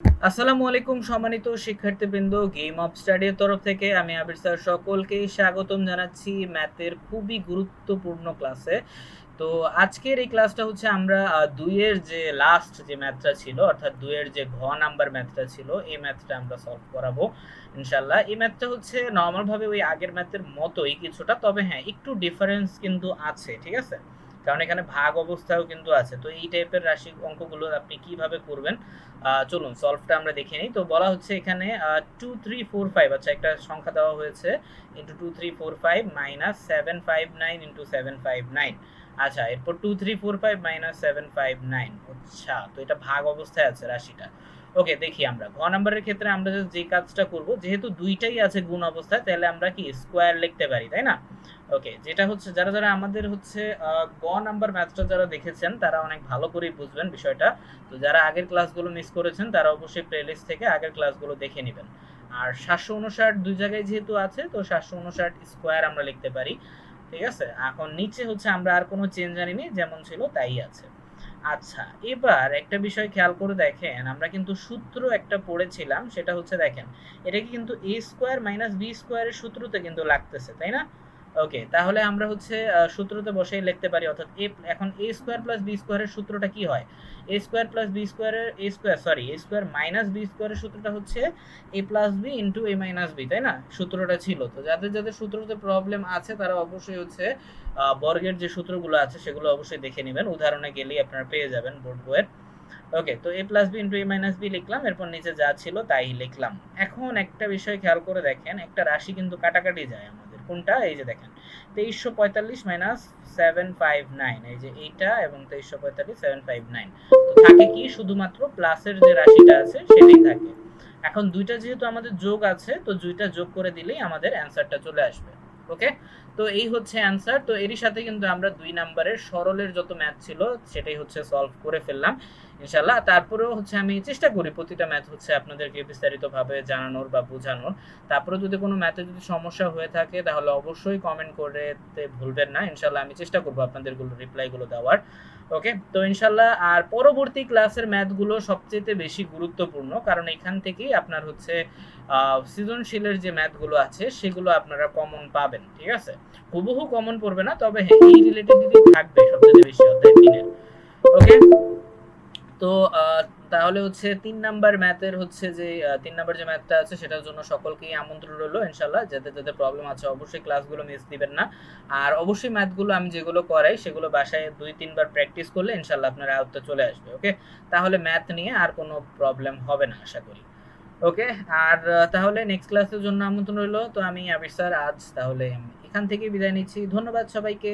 আসসালামু আলাইকুম সম্মানিত শিক্ষার্থীবৃন্দ গেম অফ স্টাডির তরফ থেকে আমি আবির স্যার সকলকেই স্বাগতম জানাচ্ছি ম্যাথের খুবই গুরুত্বপূর্ণ ক্লাসে। তো আজকের এই ক্লাসটা হচ্ছে আমরা দুইয়ের যে লাস্ট যে ম্যাথটা ছিল, অর্থাৎ দুইয়ের যে ঘ নাম্বার ম্যাথটা ছিল, এই ম্যাথটা আমরা সলভ করাবো ইনশাল্লাহ এই ম্যাথটা হচ্ছে নর্মাল ভাবে ওই আগের ম্যাথের মতোই কিছুটা, তবে হ্যাঁ একটু ডিফারেন্স কিন্তু আছে, ঠিক আছে? কারণ এখানে ভাগ অবস্থাও কিন্তু আছে। তো এই টাইপের রাশি অঙ্কগুলো আপনি কীভাবে করবেন? চলুন সলভটা আমরা দেখে নিই। তো বলা হচ্ছে এখানে টু থ্রি ফোর ফাইভ আচ্ছা একটা সংখ্যা দেওয়া হয়েছে into two three four five minus seven five nine into seven five nine আচ্ছা এরপর two three four five minus seven five nine আচ্ছা তো এটা ভাগ অবস্থায় আছে রাশিটা। ওকে দেখি আমরা। ঘ নাম্বারের ক্ষেত্রে আমরা যে কাজটা করব, যেহেতু দুইটাই আছে গুণ অবস্থায়, তাহলে আমরা কি স্কোয়ার লিখতে পারি, তাই না? ওকে যেটা হচ্ছে, যারা যারা আমাদের হচ্ছে গ নাম্বার ম্যাথটা যারা দেখেছেন, তারা অনেক ভালো করেই বুঝবেন বিষয়টা। তো যারা আগের ক্লাসগুলো মিস করেছেন, তারা অবশ্যই প্লেলিস্ট থেকে আগের ক্লাসগুলো দেখে নেবেন। আর সাতশো উনষাট দুই জায়গায় যেহেতু আছে, তো সাতশো উনষাট স্কোয়ার আমরা লিখতে পারি। ঠিক আছে? এখন নিচে হচ্ছে, আমরা আর কোনো চেঞ্জ জানিনি, যেমন ছিল তাই আছে। আচ্ছা এবার একটা বিষয় খেয়াল করে দেখেন, আমরা কিন্তু সূত্র একটা পড়েছিলাম, সেটা হচ্ছে দেখেন, এটাকে কিন্তু এ স্কোয়ার মাইনাস বি স্কোয়ারের সূত্রতে কিন্তু লাগতেছে, তাই না? ওকে তাহলে আমরা হচ্ছে সূত্রতে বসেই লিখতে পারি, অর্থাৎ এ এখন এ স্কোয়ার প্লাস বি স্কোয়ারের সূত্রটা কি হয়? এ স্কোয়ার প্লাস বি স্কোয়ারের A square sorry A square minus B স্কোয়ারের সূত্রটা হচ্ছে A plus B into A minus B তাই না? সূত্রটা ছিল। তো যাদের যাদের সূত্রতে প্রবলেম আছে, তারা অবশ্যই হচ্ছে বর্গের যে সূত্রগুলো আছে, সেগুলো অবশ্যই দেখে নেবেন। উদাহরণে গেলেই আপনারা পেয়ে যাবেন বোর্ড বইয়ের। ওকে তো A plus B into A minus B লিখলাম, এরপর নিচে যা ছিল তাই লিখলাম। এখন একটা বিষয় খেয়াল করে দেখেন, একটা রাশি কিন্তু কাটাকাটি যায় আমাদের। কোনটা? এই যে দেখেন, তেইশশো পঁয়তাল্লিশ মাইনাস সেভেন ফাইভ নাইন এই যে এইটা এবং তেইশশো পঁয়তাল্লিশ সেভেন ফাইভ নাইন তো থাকে কি, শুধুমাত্র প্লাসের যে রাশিটা আছে, সেটাই থাকে। এখন দুইটা যেহেতু আমাদের যোগ আছে, তো দুইটা যোগ করে দিলেই আমাদের অ্যান্সারটা চলে আসবে। ওকে? তো এই হচ্ছে অ্যান্সার তো এরই সাথে কিন্তু আমরা দুই নাম্বারের সরলের যত ম্যাথ ছিল, সেটাই হচ্ছে সলভ করে ফেললাম ইনশাল্লাহ তারপরেও হচ্ছে আমি চেষ্টা করি প্রতিটা ম্যাথ হচ্ছে আপনাদেরকে বিস্তারিতভাবে জানানোর বা বোঝানোর। তারপরে যদি কোনো ম্যাথে যদি সমস্যা হয়ে থাকে, তাহলে অবশ্যই কমেন্ট করতে ভুলবেন না। ইনশাল্লাহ আমি চেষ্টা করব আপনাদেরগুলো রিপ্লাইগুলো দেওয়ার। ওকে তো ইনশাল্লাহ, আর পরবর্তী ক্লাসের ম্যাথগুলো সবচেয়ে বেশি গুরুত্বপূর্ণ, কারণ এখান থেকেই আপনার হচ্ছে সৃজনশীলের যে ম্যাথগুলো আছে, সেগুলো আপনারা কমন পাবেন, ঠিক আছে? হুবহু কমন পড়বে না, তবে হ্যাঁ এই রিলেটেড থাকবে সবচেয়ে বেশি অধ্যায় তিনের। ওকে তো তাহলে হচ্ছে তিন নাম্বার ম্যাথের হচ্ছে যে তিন নাম্বার যে ম্যাথটা আছে, সেটার জন্য সকলকেই আমন্ত্রণ রইল ইনশাল্লাহ যাদের যাদের প্রবলেম আছে, অবশ্যই ক্লাসগুলো মিস দিবেন না। আর অবশ্যই ম্যাথগুলো আমি যেগুলো করাই, সেগুলো বাসায় দুই, তিনবার প্র্যাকটিস করলে ইনশাল্লাহ আপনার আয়ত্তে চলে আসবে ওকে তাহলে ম্যাথ নিয়ে আর কোনো প্রবলেম হবে না, আশা করি। ওকে আর তাহলে নেক্সট ক্লাসের জন্য আমন্ত্রণ রইল। তো আমি আবির স্যার আজ তাহলে এখান থেকে বিদায় নিচ্ছি। ধন্যবাদ সবাইকে।